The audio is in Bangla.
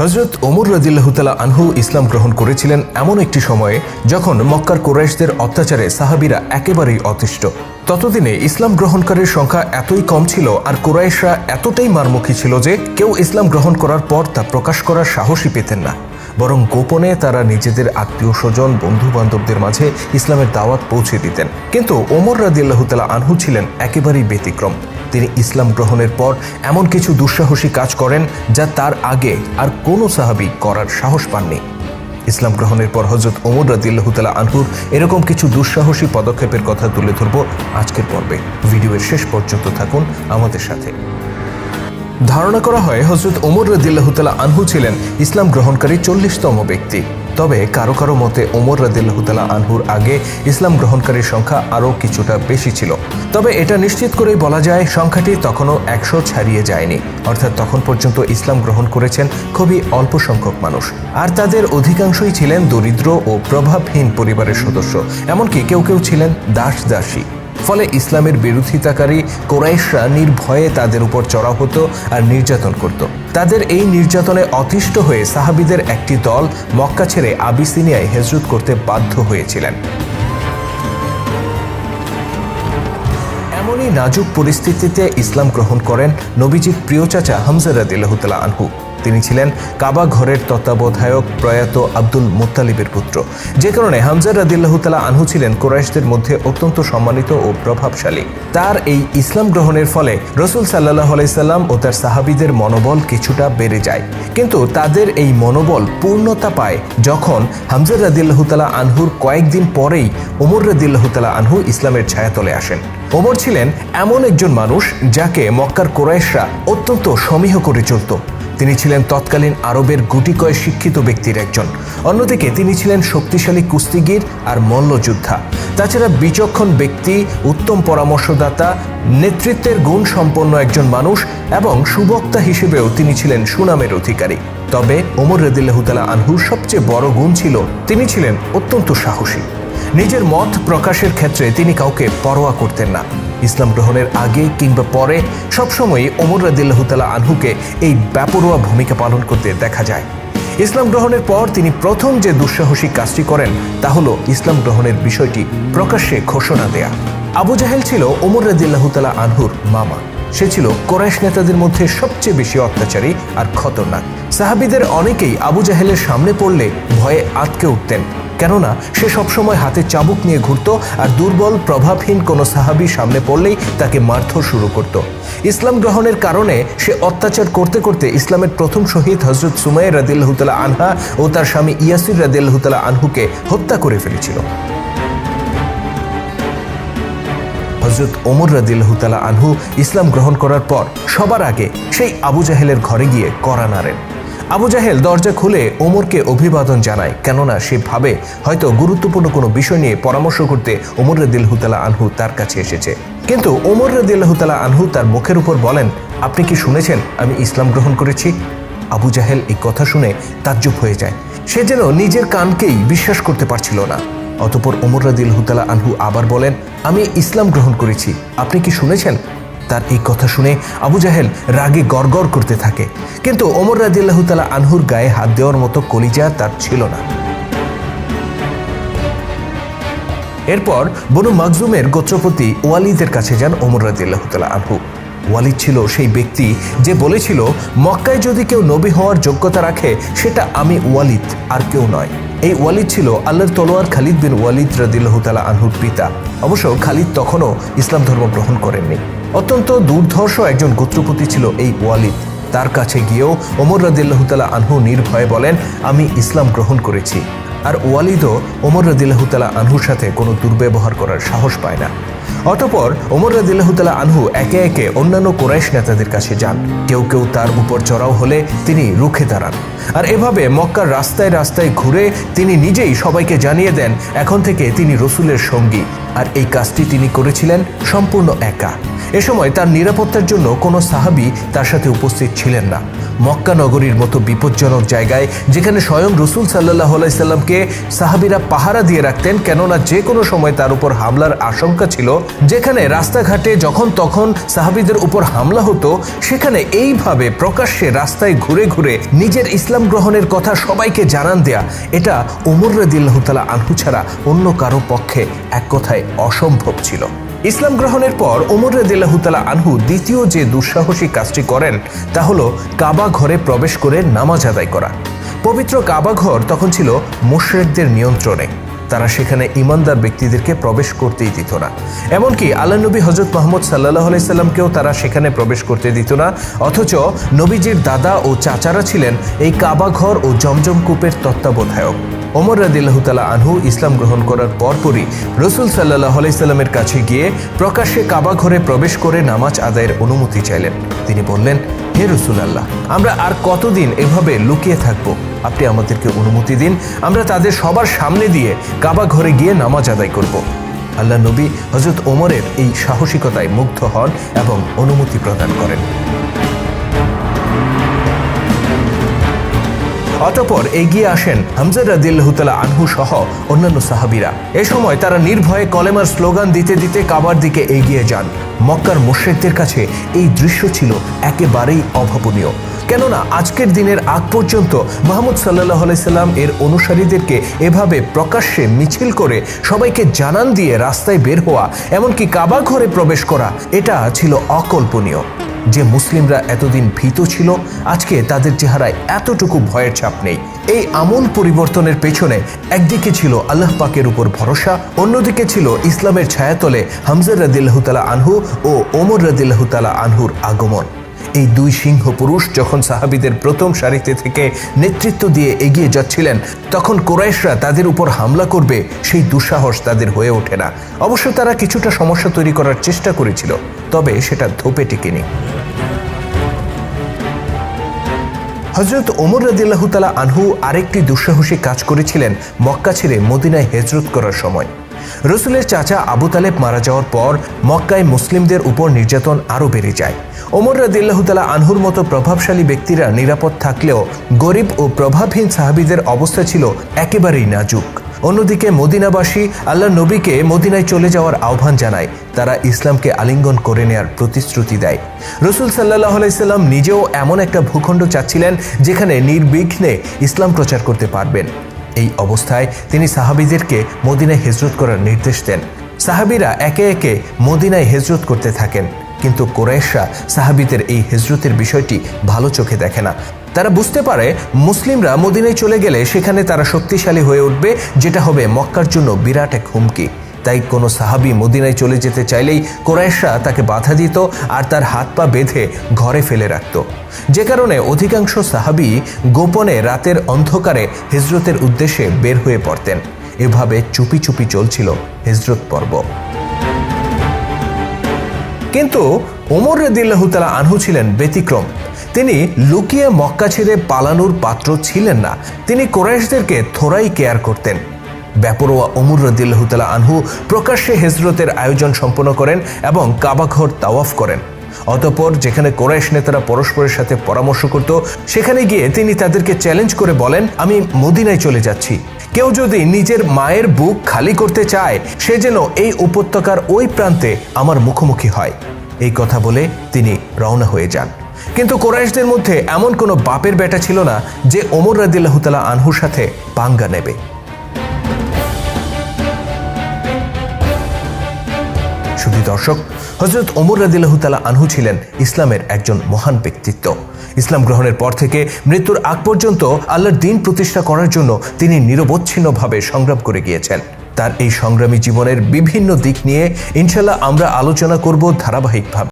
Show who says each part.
Speaker 1: হজরত ওমর রদিল্লাহতালা আনহু ইসলাম গ্রহণ করেছিলেন এমন একটি সময়ে যখন মক্কার কোরাইশদের অত্যাচারে সাহাবিরা একেবারেই অতিষ্ঠ। ততদিনে ইসলাম গ্রহণকারীর সংখ্যা এতই কম ছিল আর কোরাইশরা এতটাই মারমুখী ছিল যে কেউ ইসলাম গ্রহণ করার পর তা প্রকাশ করার সাহসই পেতেন না। বরং গোপনে তারা নিজেদের আত্মীয় স্বজন বন্ধু বান্ধবদের মাঝে ইসলামের দাওয়াত পৌঁছে দিতেন। কিন্তু ওমর রাদিল্লাহতালা আনহু ছিলেন একেবারেই ব্যতিক্রম। তিনি ইসলাম গ্রহণের পর এমন কিছু দুঃসাহসী কাজ করেন যা তার আগে আর কোনো সাহাবি করার সাহস পাননি। ইসলাম গ্রহণের পর হজরত ওমর রাদিল্লাহতালা আনহুর এরকম কিছু দুঃসাহসী পদক্ষেপের কথা তুলে ধরব আজকের পর্বে। ভিডিওর শেষ পর্যন্ত থাকুন আমাদের সাথে। ধারণা করা হয় হজরত ওমর রদিল্লাহতালা আনহু ছিলেন ইসলাম গ্রহণকারী চল্লিশতম ব্যক্তি। তবে কারও কারও মতে ওমর রদিল্লাহতালা আনহুর আগে ইসলাম গ্রহণকারীর সংখ্যা আরও কিছুটা বেশি ছিল। তবে এটা নিশ্চিত করেই বলা যায় সংখ্যাটি তখনও একশো ছাড়িয়ে যায়নি। অর্থাৎ তখন পর্যন্ত ইসলাম গ্রহণ করেছেন খুবই অল্প সংখ্যক মানুষ। আর তাদের অধিকাংশই ছিলেন দরিদ্র ও প্রভাবহীন পরিবারের সদস্য। এমনকি কেউ কেউ ছিলেন দাস দাসী। ফলে ইসলামের বিরোধিতাকারী কোরাইশরা নির্ভয়ে তাদের উপর চড়া হতো আর নির্যাতন করত। তাদের এই নির্যাতনে অতিষ্ঠ হয়ে সাহাবিদের একটি দল মক্কা ছেড়ে আবিসিনিয়ায় হেজরত করতে বাধ্য হয়েছিলেন। এমনই নাজুক পরিস্থিতিতে ইসলাম গ্রহণ করেন নবীজির প্রিয় চাচা হামজা রাদিল্লাহতালা আনহু। তিনি ছিলেন কাবা ঘরের তত্ত্বাবধায়ক প্রয়াত আব্দুল মুত্তালিবের পুত্র। যে কারণে হামজা রাদিল্লাহতালা আনহু ছিলেন কোরাইশদের মধ্যে অত্যন্ত সম্মানিত ও প্রভাবশালী। তার এই ইসলাম গ্রহণের ফলে রসুল সাল্লাহ আলাইসাল্লাম ও তার সাহাবিদের মনোবল কিছুটা বেড়ে যায়। কিন্তু তাদের এই মনোবল পূর্ণতা পায় যখন হামজা রাদিল্লাহতালা আনহুর কয়েকদিন পরেই ওমর রাদিল্লাহতালা আনহু ইসলামের ছায়াতলে আসেন। ওমর ছিলেন এমন একজন মানুষ যাকে মক্কার কোরাইশরা অত্যন্ত সমীহ করে চলত। তিনি ছিলেন তৎকালীন আরবের গুটিকয় শিক্ষিত ব্যক্তির একজন। অন্যদিকে তিনি ছিলেন শক্তিশালী কুস্তিগির আর মল্লযোদ্ধা। তাছাড়া বিচক্ষণ ব্যক্তি, উত্তম পরামর্শদাতা, নেতৃত্বের গুণ সম্পন্ন একজন মানুষ এবং সুবক্তা হিসেবেও তিনি ছিলেন সুনামের অধিকারী। তবে ওমর রদিল্লাহতালা আনহুর সবচেয়ে বড় গুণ ছিল, তিনি ছিলেন অত্যন্ত সাহসী। নিজের মত প্রকাশের ক্ষেত্রে তিনি কাউকে পরোয়া করতেন না। ইসলাম গ্রহণের আগে কিংবা পরে সবসময়ই ওমর রাদিল্লাহতালা আনহুকে এই ব্যাপরোয়া ভূমিকা পালন করতে দেখা যায়। ইসলাম গ্রহণের পর তিনি প্রথম যে দুঃসাহসিক কাজটি করেন, তা হল ইসলাম গ্রহণের বিষয়টি প্রকাশ্যে ঘোষণা দেয়া। আবু জাহেল ছিল ওমর রাদিল্লাহতালা আনহুর মামা। সে ছিল কোরাইশ নেতাদের মধ্যে সবচেয়ে বেশি অত্যাচারী আর খতরনাক। সাহাবিদের অনেকেই আবু জাহেলের সামনে পড়লে ভয়ে আটকে উঠতেন। কেননা, সে সবসময় হাতে চাবুক নিয়ে ঘুরত আর দুর্বল, প্রভাবহীন কোনো সাহাবি সামনে পড়লেই তাকে মারধর শুরু করত। ইসলাম গ্রহণের কারণে সে অত্যাচার করতে করতে ইসলামের প্রথম শহীদ হজরত সুমাই রাদিল্লাহতালা আনহা ও তার স্বামী ইয়াসির রাদিল্লাহতালা আনহুকে হত্যা করে ফেলেছিল। হজরত ওমর রাদিল্লাহতালা আনহু ইসলাম গ্রহণ করার পর সবার আগে সেই আবু জাহেলের ঘরে গিয়ে করা নাড়েন। আবু জাহেল দরজা খুলে ওমরকে অভিবাদন জানায়, কেননা সে ভাবে হয়তো গুরুত্বপূর্ণ কোনো বিষয় নিয়ে পরামর্শ করতে ওমর রদিল্লাহতালা আনহু তার কাছে এসেছে। কিন্তু ওমর রদিল্লাহতালা আনহু তার মুখের উপর বলেন, আপনি কি শুনেছেন আমি ইসলাম গ্রহণ করেছি? আবু জাহেল এই কথা শুনে তাজ্জুব হয়ে যায়। সে যেন নিজের কানকেই বিশ্বাস করতে পারছিল না। অতপর ওমর রাদিল হুতালা আনহু আবার বলেন, আমি ইসলাম গ্রহণ করেছি। আপনি কি শুনেছেন? তার এই কথা শুনে আবু জাহেল রাগে গড়গড় করতে থাকে। কিন্তু ওমর রাদিল্লাহ তালা আনহুর গায়ে হাত দেওয়ার মতো কলিজা তার ছিল না। এরপর বনু মাকজুমের গোত্রপতি ওয়ালিদের কাছে যান ওমর রাদিল্লাহ তালা আনহু। ওয়ালিদ ছিল সেই ব্যক্তি যে বলেছিল, মক্কায় যদি কেউ নবী হওয়ার যোগ্যতা রাখে, সেটা আমি ওয়ালিদ, আর কেউ নয়। এই ওয়ালিদ ছিল আল্লাহর তলোয়ার খালিদ বিন ওয়ালিদ রদিল্লাহ তালা আনহুর পিতা। অবশ্য খালিদ তখনও ইসলাম ধর্ম গ্রহণ করেননি। অত্যন্ত দুর্ধর্ষ একজন গোত্রপতি ছিল এই ওয়ালিদ। তার কাছে গিয়েও ওমর রদিল্লাহতালা আনহু নির্ভয়ে বলেন, আমি ইসলাম গ্রহণ করেছি। আর ওয়ালিদও ওমর রদিল্লাহতালা আনহুর সাথে কোনো দুর্ব্যবহার করার সাহস পায় না। অতপর ওমর রাদিল্লাহতালা আনহু একে একে অন্যান্য কোরাইশ নেতাদের কাছে যান। কেউ কেউ তার উপর চড়াও হলে তিনি রুখে দাঁড়ান। আর এভাবে মক্কার রাস্তায় রাস্তায় ঘুরে তিনি নিজেই সবাইকে জানিয়ে দেন, এখন থেকে তিনি রসুলের সঙ্গী। আর এই কাজটি তিনি করেছিলেন সম্পূর্ণ একা। এ সময় তার নিরাপত্তার জন্য কোনো সাহাবি তার সাথে উপস্থিত ছিলেন না। মক্কা নগরীর মতো বিপজ্জনক জায়গায়, যেখানে স্বয়ং রসুল সাল্লাহ আলাইসাল্লামকে সাহাবিরা পাহারা দিয়ে রাখতেন, কেননা যে কোনো সময় তার উপর হামলার আশঙ্কা ছিল। যেখানে রাস্তাঘাটে যখন তখন সাহাবিদের উপর হামলা হতো, সেখানে এইভাবে প্রকাশ্যে রাস্তায় ঘুরে ঘুরে নিজের ইসলাম গ্রহণের কথা সবাইকে জানান দেয়া, এটা ওমর রদিল্লাহ তালা আনহু ছাড়া অন্য কারও পক্ষে এক কথায় অসম্ভব ছিল। ইসলাম গ্রহণের পর ওমর রদিল্লাহ তালা আনহু দ্বিতীয় যে দুঃসাহসী কাজটি করেন, তা হল কাবা ঘরে প্রবেশ করে নামাজ আদায় করা। পবিত্র কাবা ঘর তখন ছিল মুশরেকদের নিয়ন্ত্রণে। তারা সেখানে ইমানদার ব্যক্তিদেরকে প্রবেশ করতেই দিত না। এমনকি আল্লাহ নবী হজরত মোহাম্মদ সাল্লাহ আলাইসাল্লামকেও তারা সেখানে প্রবেশ করতে দিত না। অথচ নবীজির দাদা ও চাচারা ছিলেন এই কাবা ঘর ও জমজম কূপের তত্ত্বাবধায়ক। ওমর রাদিল্লাহ তালা আনহু ইসলাম গ্রহণ করার পরপরই রসুল সাল্লাহ আলাইসাল্লামের কাছে গিয়ে প্রকাশ্যে কাবা ঘরে প্রবেশ করে নামাজ আদায়ের অনুমতি চাইলেন। তিনি বললেন, হে রসুল আল্লাহ আমরা আর কতদিন এভাবে লুকিয়ে থাকব? আপনি আমাদেরকে অনুমতি দিন, আমরা তাদের সবার সামনে দিয়ে কাবা ঘরে গিয়ে নামাজ আদায় করব। আল্লাহ নবী হজরত ওমরের এই সাহসিকতায় মুগ্ধ হন এবং অনুমতি প্রদান করেন। অতপর এগিয়ে আসেন হামজা রাদিল্লাহতালা আনহু সহ অন্যান্য সাহাবিরা। এ সময় তারা নির্ভয়ে কলেমার স্লোগান দিতে দিতে কাবার দিকে এগিয়ে যান। মক্কার মোশেকদের কাছে এই দৃশ্য ছিল একেবারেই অভাবনীয়। কেননা আজকের দিনের আগ পর্যন্ত মাহমুদ সাল্লাহ আলাইসাল্লাম এর অনুসারীদেরকে এভাবে প্রকাশ্যে মিছিল করে সবাইকে জানান দিয়ে রাস্তায় বের হওয়া, এমনকি কাবা ঘরে প্রবেশ করা, এটা ছিল অকল্পনীয়। যে মুসলিমরা এতদিন ভীত ছিল, আজকে তাদের চেহারায় এতটুকু ভয়ের ছাপ নেই। এই আমূল পরিবর্তনের পেছনে একদিকে ছিল আল্লাহ পাকের উপর ভরসা, অন্যদিকে ছিল ইসলামের ছায়াতলে হামজার রাদিল্লাহ তালা আনহু ও ওমর রাদিল্লাহ তালা আনহুর আগমন। এই দুই সিংহ পুরুষ যখন সাহাবিদের প্রথম সারিতে থেকে নেতৃত্ব দিয়ে এগিয়ে যাচ্ছিলেন, তখন কোরাইশরা তাদের উপর হামলা করবে, সেই দুঃসাহস তাদের হয়ে ওঠে না। অবশ্য তারা কিছুটা সমস্যা তৈরি করার চেষ্টা করেছিল, তবে সেটা ধোপে টিকেনি। হজরত ওমর রাদিল্লাহ তালা আনহু আরেকটি দুঃসাহসিক কাজ করেছিলেন মক্কা ছেড়ে মদিনায় হেজরত করার সময়। রসুলের চাচা আবু তালেব মারা যাওয়ার পর মক্কায় মুসলিমদের উপর নির্যাতন আরও বেড়ে যায়। ওমর রাদিল্লাহ তালা আনহুর মতো প্রভাবশালী ব্যক্তিরা নিরাপদ থাকলেও গরিব ও প্রভাবহীন সাহাবিদের অবস্থা ছিল একেবারেই নাজুক। অন্যদিকে মদিনাবাসী আল্লাহ নবীকে মদিনায় চলে যাওয়ার আহ্বান জানায়। তারা ইসলামকে আলিঙ্গন করে নেয়ার প্রতিশ্রুতি দেয়। রসুল সাল্লাহ আলাইসাল্লাম নিজেও এমন একটা ভূখণ্ড চাচ্ছিলেন যেখানে নির্বিঘ্নে ইসলাম প্রচার করতে পারবেন। এই অবস্থায় তিনি সাহাবিদেরকে মদিনায় হেজরত করার নির্দেশ দেন। সাহাবিরা একে একে মদিনায় হেজরত করতে থাকেন। কিন্তু কোরাইশরা সাহাবিদের এই হেজরতের বিষয়টি ভালো চোখে দেখে না। তারা বুঝতে পারে মুসলিমরা মদিনায় চলে গেলে সেখানে তারা শক্তিশালী হয়ে উঠবে, যেটা হবে মক্কার জন্য বিরাট এক হুমকি। তাই কোনো সাহাবি মদিনায় চলে যেতে চাইলেই কোরাইশরা তাকে বাধা দিত আর তার হাত পা বেঁধে ঘরে ফেলে রাখত। যে কারণে অধিকাংশ সাহাবি গোপনে রাতের অন্ধকারে হিজরতের উদ্দেশ্যে বের হয়ে পড়তেন। এভাবে চুপি চুপি চলছিল হিজরত পর্ব। কিন্তু ওমর রদিল্লাহ তালা আনহু ছিলেন ব্যতিক্রম। তিনি লুকিয়ে মক্কা ছেড়ে পালানোর পাত্র ছিলেন না। তিনি কোরাইশদেরকে থোড়াই কেয়ার করতেন। ব্যাপরোয়া ওমর রদিল্লাহ তালা আনহু প্রকাশ্যে হেজরতের আয়োজন সম্পন্ন করেন এবং কাবাঘর তাওয়াফ করেন। অতপর যেখানে কোরাইশ নেতারা পরস্পরের সাথে পরামর্শ করত, সেখানে গিয়ে তিনি তাদেরকে চ্যালেঞ্জ করে বলেন, আমি মদিনায় চলে যাচ্ছি। কেউ যদি নিজের মায়ের বুক খালি করতে চায়, সে যেন এই উপত্যকার ওই প্রান্তে আমার মুখোমুখি হয়। এই কথা বলে তিনি রওনা হয়ে যান। কিন্তু কোরাইশদের মধ্যে এমন কোনো বাপের বেটা ছিল না যে ওমর রাদিল্লাহ তালা আনহুর সাথে পাঙ্গা নেবে। শুধু দর্শক হজরত ওমর রাদিল্লাহ তালা আনহু ছিলেন ইসলামের একজন মহান ব্যক্তিত্ব। ইসলাম গ্রহণের পর থেকে মৃত্যুর আগ পর্যন্ত আল্লাহর দিন প্রতিষ্ঠা করার জন্য তিনি নিরবচ্ছিন্নভাবে সংগ্রাম করে গিয়েছেন। তার এই সংগ্রামী জীবনের বিভিন্ন দিক নিয়ে ইনশাল্লাহ আমরা আলোচনা করব ধারাবাহিকভাবে।